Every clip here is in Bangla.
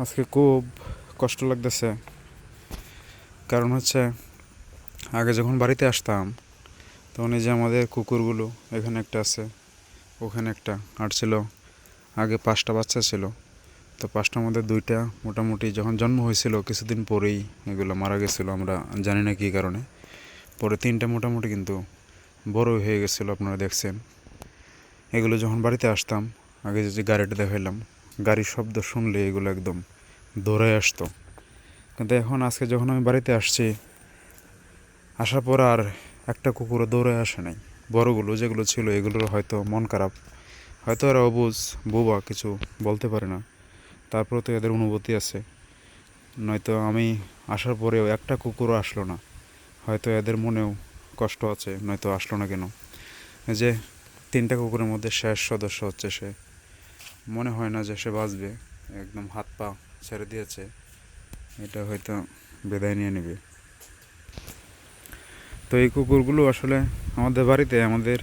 আজকে খুব কষ্ট লাগতেছে। কারণ হচ্ছে, আগে যখন বাড়িতে আসতাম, তখন এই যে আমাদের কুকুরগুলো এখানে একটা আছে, ওখানে একটা আর ছিল, আগে পাঁচটা বাচ্চা ছিল। তো পাঁচটার মধ্যে দুইটা মোটামুটি যখন জন্ম হয়েছিল, কিছুদিন পরেই এগুলো মারা গেছিল, আমরা জানি না কী কারণে। পরে তিনটা মোটামুটি কিন্তু বড় হয়ে গেছিল, আপনারা দেখছেন। এগুলো যখন বাড়িতে আসতাম, আগে যে গাড়িটা দেখাইলাম গাড়ির শব্দ শুনলে এগুলো একদম দৌড়ে আসতো। কিন্তু এখন আজকে যখন আমি বাড়িতে আসছি, আসার পর আর একটা কুকুরও দৌড়ে আসে নাই। বড়গুলো যেগুলো ছিল, এগুলোর হয়তো মন খারাপ। হয়তো এরা অবুজ, বোবা কিছু বলতে পারে না। তারপরে তো এদের অনুভূতি আছে। নয়তো আমি আসার পরেও একটা কুকুরও আসলো না। হয়তো এদের মনেও কষ্ট আছে, নয়তো আসলো না কেন। যে তিনটা কুকুরের মধ্যে শেষ সদস্য হচ্ছে সে। মনে হয় না যে সে বাঁচবে। একদম হাত পা ছেড়ে দিয়েছে। এটা হয়তো বিদায় নিয়ে নেবে। তো এই কুকুরগুলো আসলে আমাদের বাড়িতে, আমাদের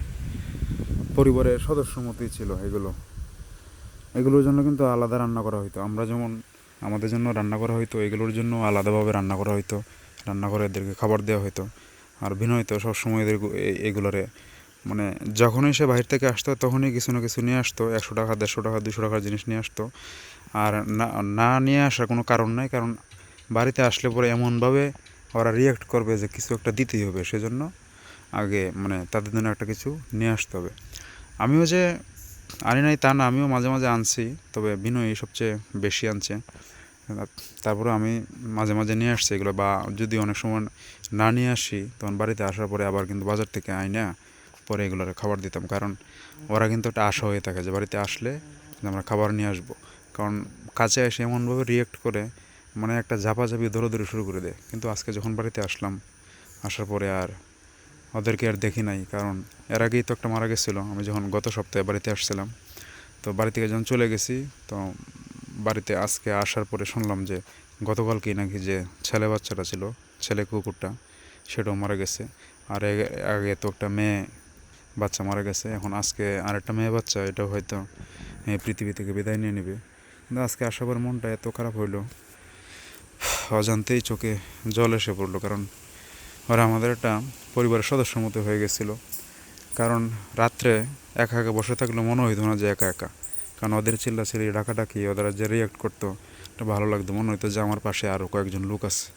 পরিবারের সদস্য মতোই ছিল এগুলো। এগুলোর জন্য কিন্তু আলাদা রান্না করা হতো আমরা যেমন আমাদের জন্য রান্না করা হতো এগুলোর জন্য আলাদাভাবে রান্না করা হতো রান্না করে এদেরকে খাবার দেওয়া হতো আর বিনয় তো সবসময় এদের এগুলোরে মানে যখনই সে বাইরে থেকে আসতো, তখনই কিছু না কিছু নিয়ে আসতো, একশো টাকা, দেড়শো টাকা দুশো টাকার জিনিস নিয়ে আসতো। আর না না নিয়ে আসার কোনো কারণ নাই, কারণ বাড়িতে আসলে পরে এমনভাবে ওরা রিয়াক্ট করবে যে কিছু একটা দিতেই হবে, সেজন্য আগে মানে তাদের জন্য একটা কিছু নিয়ে আসতে হবে। আমিও যে আনি নাই তা না, আমিও মাঝে মাঝে আনছি, তবে বিনয় সবচেয়ে বেশি আনছে। তারপরে আমি মাঝে মাঝে নিয়ে আসছি এগুলো, বা যদি অনেক সময় না নিয়ে আসি, তখন বাড়িতে আসার পরে আবার কিন্তু বাজার থেকে আইনা পরে এগুলোর খাবার দিতাম। কারণ ওরা কিন্তু একটা আশা হয়ে থাকে যে বাড়িতে আসলে আমরা খাবার নিয়ে আসব। কারণ কাছে এসে এমনভাবে রিয়েক্ট করে মানে একটা ঝাপাঝাপি দৌড়াদৌড়ি শুরু করে দেয়। কিন্তু আজকে যখন বাড়িতে আসলাম, আসার পরে আর ওদেরকে আর দেখি নাই। কারণ এর আগেই তো একটা মারা গেছিল। আমি যখন গত সপ্তাহে বাড়িতে আসছিলাম, তো বাড়ি থেকে যখন চলে গেছি, তো বাড়িতে আজকে আসার পরে শুনলাম যে গতকালকেই নাকি যে ছেলে বাচ্চাটা ছিল, ছেলে কুকুরটা, সেটাও মারা গেছে। আর আগে তো একটা মেয়ে বাচ্চা মারা গেছে, এখন আজকে আরেকটা মেয়ে বাচ্চা, এটাও হয়তো পৃথিবী থেকে বিদায় নিয়ে নেবে। কিন্তু আজকে আসার পর মনটা এত খারাপ হইল, অজান্তেই চোখে জল এসে পড়ল, কারণ ওরা আমাদের একটা পরিবারের সদস্য মতো হয়ে গেছিল। কারণ রাত্রে একা একা বসে থাকলে মনে হইতো না যে একা একা। কারণ ওদের চিল্লা চিল্লাচিল্লি, ডাকাডাকি ওরা যে রিয়াক্ট করতো, এটা ভালো লাগতো, মনে হইতো যে আমার পাশে আরও কয়েকজন লোক আছে।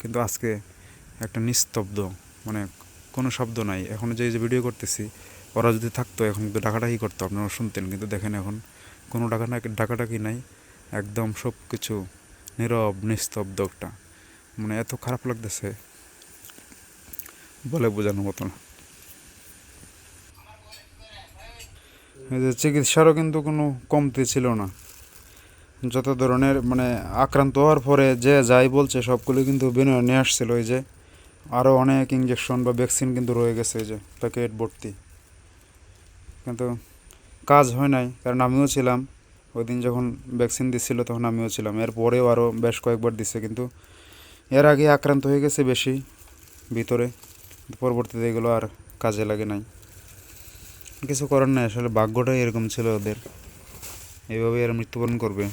কিন্তু আজকে একটা নিস্তব্ধ মানে কোনো শব্দ নাই। এখন যে যে ভিডিও করতেছি, ওরা যদি থাকতো, এখন কিন্তু ডাকাডাকি করতো, আপনারা শুনতেন, কিন্তু দেখেন এখন কোনো ডাকা ডাকাডাকি নাই। একদম সব কিছু নীরব, নিস্তব্ধ একটা। মানে এত খারাপ লাগতেছে, বলে বোঝানোর মতো না। চিকিৎসারও কিন্তু কোনো কমতি ছিল না। যত ধরনের মানে আক্রান্ত হওয়ার পরে যে যাই বলছে, সবগুলো কিন্তু বিনয় নিয়ে আসছিল ওই যে আরও অনেক ইঞ্জেকশন বা ভ্যাকসিন কিন্তু রয়ে গেছে যে প্যাকেট ভর্তি। কিন্তু কাজ হয় নাই, কারণ আমিও ছিলাম। ওই দিন যখন ভ্যাকসিন দিচ্ছিল তখন আমিও ছিলাম। এর পরেও আরও বেশ কয়েকবার দিছে, কিন্তু এর আগে আক্রান্ত হয়ে গেছে বেশি ভিতরে। পরবর্তীতে এগুলো আর কাজে লাগে নাই। কিছু করার নাই, আসলে ভাগ্যটাই এরকম ছিল ওদের। এইভাবে এরা মৃত্যুবরণ করবে।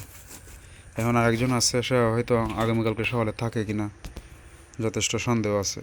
এখন আরেকজন আছে, সে হয়তো আগামীকালকে সকালে থাকে কিনা। যথেষ্ট সন্দেহ আছে।